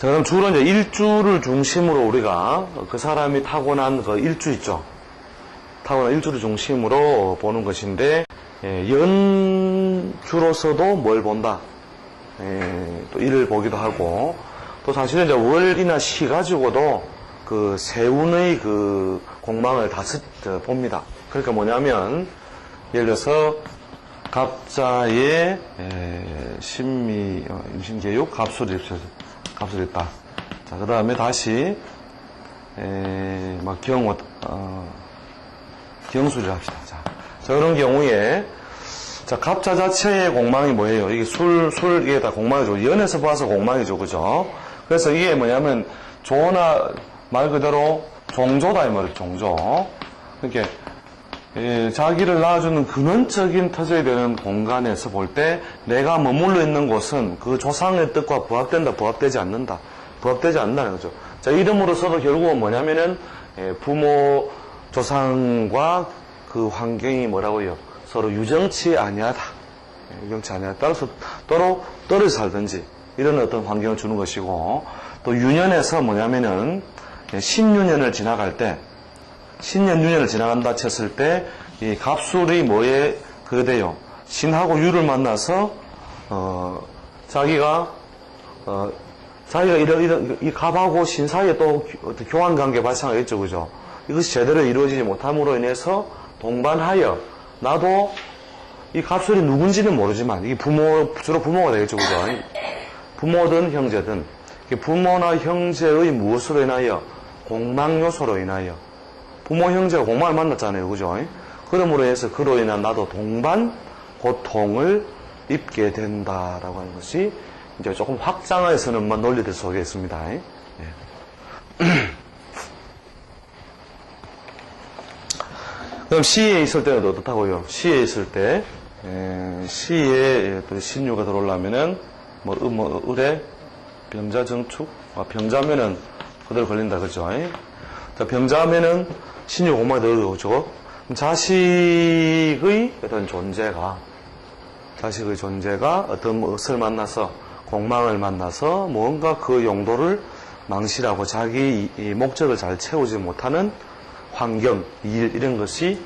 자, 그럼 주로 이제 일주를 중심으로 우리가 그 사람이 타고난 그 일주 있죠. 타고난 일주를 중심으로 보는 것인데, 예, 연주로서도 뭘 본다. 예, 또 일을 보기도 하고, 또 사실은 이제 월이나 시 가지고도 그 세운의 그 공망을 다 스- 저, 봅니다. 그러니까 뭐냐면, 예를 들어서, 갑자의 에, 신미 어, 임신교육 갑수를 입갑 수를 했다. 자, 그 다음에 다시 에, 막 경호 어, 경수를 합시다. 자, 자 그런 경우에 자 갑자 자체의 공망이 뭐예요? 이게 술, 술 이게 다 공망이죠. 연에서 봐서 공망이죠, 그죠? 그래서 이게 뭐냐면 조나 말 그대로 종조다 이 말이에요, 종조. 이렇게 예, 자기를 낳아주는 근원적인 터져야 되는 공간에서 볼 때 내가 머물러 있는 곳은 그 조상의 뜻과 부합된다, 부합되지 않는다. 부합되지 않는다는 거죠. 자, 이름으로서도 결국은 뭐냐면은 예, 부모, 조상과 그 환경이 뭐라고요? 서로 유정치 아니하다. 예, 유정치 아니하다. 따라서 또로 떨어져 살든지 이런 어떤 환경을 주는 것이고 또 유년에서 뭐냐면은 예, 신유년을 지나갈 때 신년 유년을 지나간다 쳤을 때 이 갑술이 뭐에 그게 돼요. 신하고 유를 만나서 어 자기가 어 자기가 이런 이런 이 갑하고 신 사이에 또 교환 관계 발생하겠죠, 그죠? 이것이 제대로 이루어지지 못함으로 인해서 동반하여 나도 이 갑술이 누군지는 모르지만 이게 부모 주로 부모가 되겠죠, 그죠? 부모든 형제든 부모나 형제의 무엇으로 인하여 공망 요소로 인하여 부모 형제가 공망을 만났잖아요. 그죠? 그러므로 해서 그로 인한 나도 동반 고통을 입게 된다라고 하는 것이 이제 조금 확장해서는 뭐 논리들 속에 있습니다. 예. 그럼 시에 있을 때는 어떻다고요? 시에 있을 때, 에, 시에 또 신유가 들어오려면은, 뭐, 의, 뭐, 의뢰, 병자 정축, 아, 병자면은 그대로 걸린다, 그죠? 자, 병자면은 신유 공망이 들어오죠. 자식의 어떤 존재가, 자식의 존재가 어떤 것을 만나서, 공망을 만나서 뭔가 그 용도를 망실하고 자기 목적을 잘 채우지 못하는 환경, 일, 이런 것이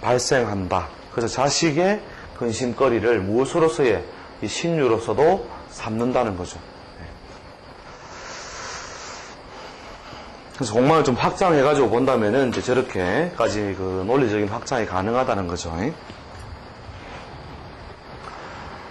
발생한다. 그래서 자식의 근심거리를 무엇으로서의 이 신유로서도 삼는다는 거죠. 그래서 공망을 좀 확장해가지고 본다면은 이제 저렇게까지 그 논리적인 확장이 가능하다는 거죠.